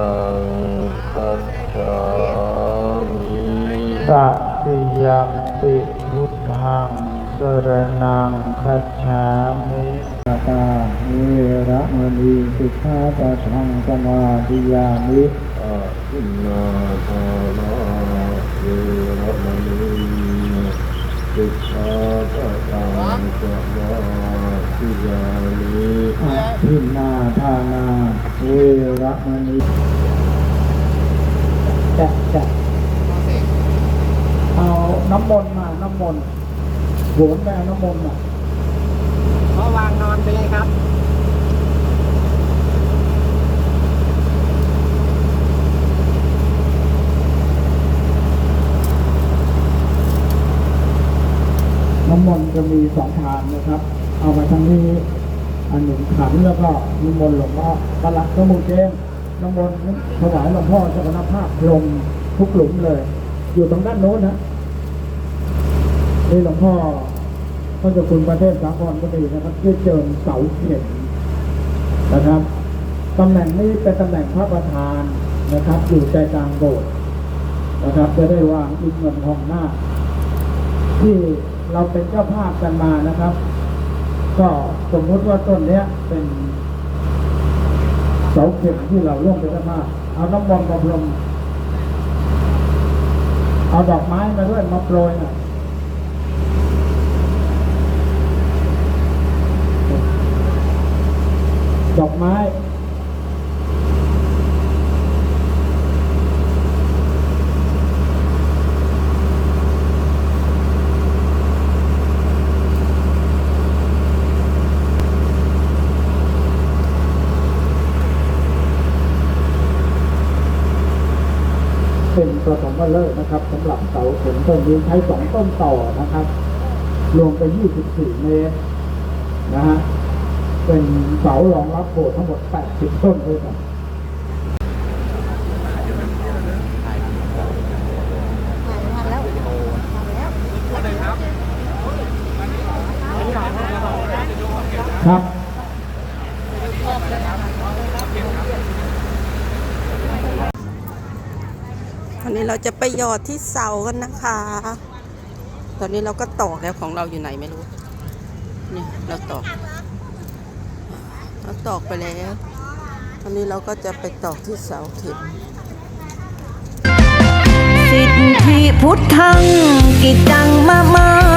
นังคัจฉามิตติยัมปิพุทธังสรนังคัจฉามิตตาเวระมณีสิกขาปะทังสมาธิยามิอาทินนาทานาเวรมณีสิกขาปะทังสมาธิยามิอภินนาทานาเว ระมณีจะจะเอาน้ำมนต์มาน้ำมนต์โหวนไปเอาน้ำมนต์มาพอวางนอนไปเลยครับน้ำมนต์จะมีสองทานนะครับ เอามาทั้งนี้ อันหนึ่งขันแล้วก็น้ำมนต์หลวงพ่อประหลัดสมุทรเจมน้ำมนต์ถวายหลวงพ่อเจ้าคณภาพลงทุกหลุมเลย อยู่ตรงด้านโน้นนะนี่หลวงพ่อก็จะคุณประเทศสาครก็ดีนะครับที่เจิมเสาเข็มนะครับตำแหน่งนี้เป็นตำแหน่งพระประธานนะครับ อยู่ใจกลางโบสถ์นะครับ จะได้วางอิฐเงินทองหน้า ที่เราเป็นเจ้าภาพกันมานะครับ ก็สมมติว่าต้นเนี้ยเป็นเสาเข็มที่เราร่วมเป็นเจ้าภาเอาน้ำมนมาพรมเอาดอกไม้มาด้วยมาโปรยหน่อยดอกไม้ เป็นประถมฤกษ์นะครับสำหรับเสาเข็มต้นนี้ใช้สองต้นต่อนะครับ รวมเป็น24 เมตรนะฮะเป็นเสารองรับโบสถ์ทั้งหมด 80 ต้นด้วยกันครับ ตอนนี้เราจะไปหยอดที่เสากันนะคะ ตอนนี้เราก็ตอกแล้วของเราอยู่ไหนไม่รู้เนี่ยเราตอก เราตอกไปแล้ว ตอนนี้เราก็จะไปตอกที่เสาเข็มสิทธิพุทธังกิจังมามา